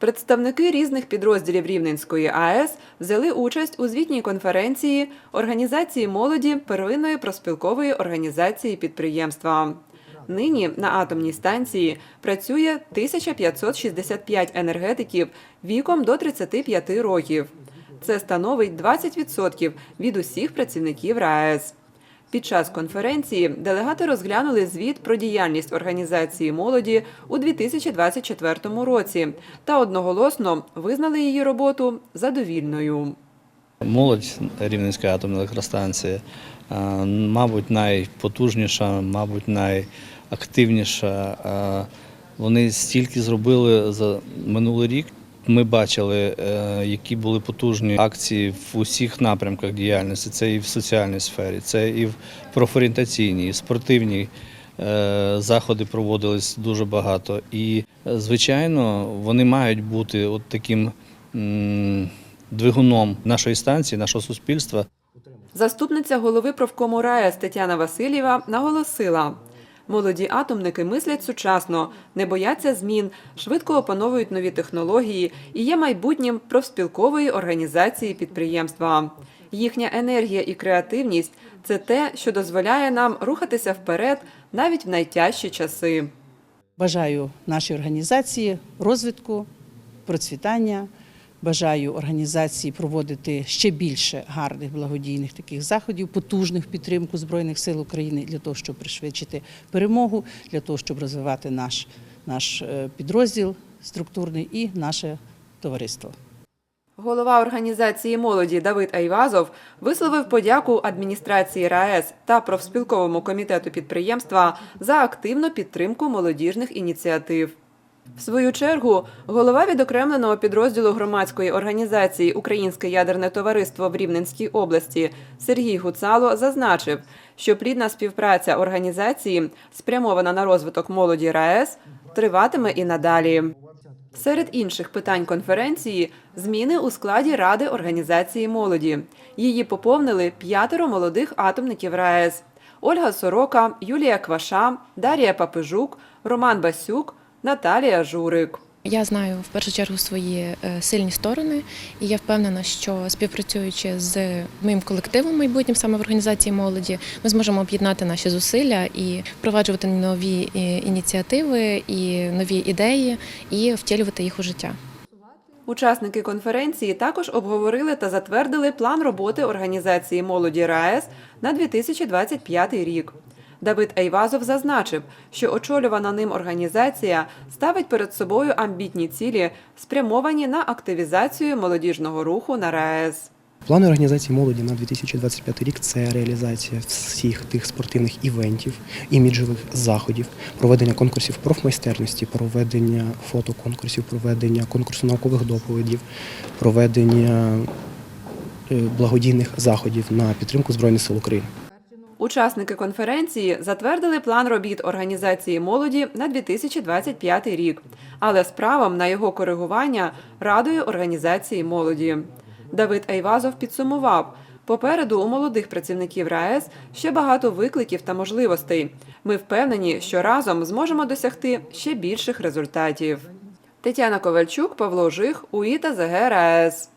Представники різних підрозділів Рівненської АЕС взяли участь у звітній конференції організації молоді первинної проспілкової організації підприємства. Нині на атомній станції працює 1565 енергетиків віком до 35 років. Це становить 20% від усіх працівників РаЕС. Під час конференції делегати розглянули звіт про діяльність організації молоді у 2024 році та одноголосно визнали її роботу задовільною. Молодь Рівненської атомної електростанції, е, мабуть, найпотужніша, мабуть, найактивніша. Е, Вони стільки зробили за минулий рік. Ми бачили, е, які були потужні акції в усіх напрямках діяльності. Це і в соціальній сфері, це і в профорієнтаційній, і спортивній. Е, Заходи проводились дуже багато. І, е, звичайно, вони мають бути от таким двигуном нашої станції, нашого суспільства. Заступниця голови профкому РаЕС Тетяна Васильєва наголосила. Молоді атомники мислять сучасно, не бояться змін, швидко опановують нові технології і є майбутнім профспілкової організації підприємства. Їхня енергія і креативність це те, що дозволяє нам рухатися вперед навіть в найтяжчі часи. Бажаю нашій організації розвитку, процвітання. Бажаю організації проводити ще більше гарних благодійних таких заходів, потужних підтримку Збройних сил України для того, щоб пришвидшити перемогу, для того, щоб розвивати наш, наш е, підрозділ структурний і наше товариство. Голова організації молоді Давид Айвазов висловив подяку адміністрації РаЕС та профспілковому комітету підприємства за активну підтримку молодіжних ініціатив. В свою чергу голова відокремленого підрозділу громадської організації Українське ядерне товариство в Рівненській області Сергій Гуцало зазначив, що плідна співпраця організації, спрямована на розвиток молоді РаЕС, триватиме і надалі. Серед інших питань конференції зміни у складі Ради організації молоді. Її поповнили п'ятеро молодих атомників РаЕС: Ольга Сорока, Юлія Кваша, Дарія Папижук, Роман Басюк, Наталія Журик. Я знаю в першу чергу свої е, сильні сторони, і я впевнена, що співпрацюючи з моїм колективом майбутнім саме в організації молоді, ми зможемо об'єднати наші зусилля і впроваджувати нові е, ініціативи і нові ідеї, і втілювати їх у життя. Учасники конференції також обговорили та затвердили план роботи організації молоді РаЕС на 2025 рік. Давид Айвазов зазначив, що очолювана ним організація ставить перед собою амбітні цілі, спрямовані на активізацію молодіжного руху на РаЕС. Плани організації молоді на 2025 рік це реалізація всіх тих спортивних івентів, іміджових заходів, проведення конкурсів профмайстерності, проведення фотоконкурсів, проведення конкурсу наукових доповідів, проведення е, благодійних заходів на підтримку Збройних сил України. Учасники конференції затвердили план робіт організації молоді на 2025 рік, але з правом на його коригування Радою організації молоді. Давид Айвазов підсумував. Попереду у молодих працівників РаЕС ще багато викликів та можливостей. Ми впевнені, що разом зможемо досягти ще більших результатів. Тетяна Ковальчук, Павло Жих, УІТА ЗГ РаЕС.